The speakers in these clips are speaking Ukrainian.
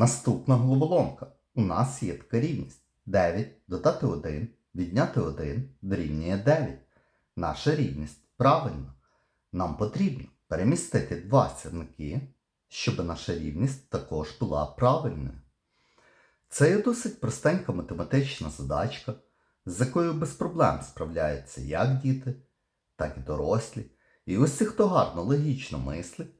Наступна головоломка. У нас є така рівність. 9 додати 1, відняти 1 дорівнює 9. Наша рівність правильна. Нам потрібно перемістити два сірники, щоб наша рівність також була правильною. Це є досить простенька математична задачка, з якою без проблем справляються як діти, так і дорослі. І усі, хто гарно логічно мислить,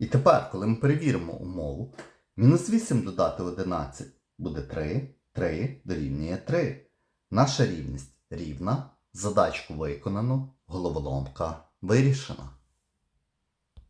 І тепер, коли ми перевіримо умову, мінус 8 додати 11 буде 3, 3 дорівнює 3. Наша рівність рівна, задачку виконано, головоломка вирішена.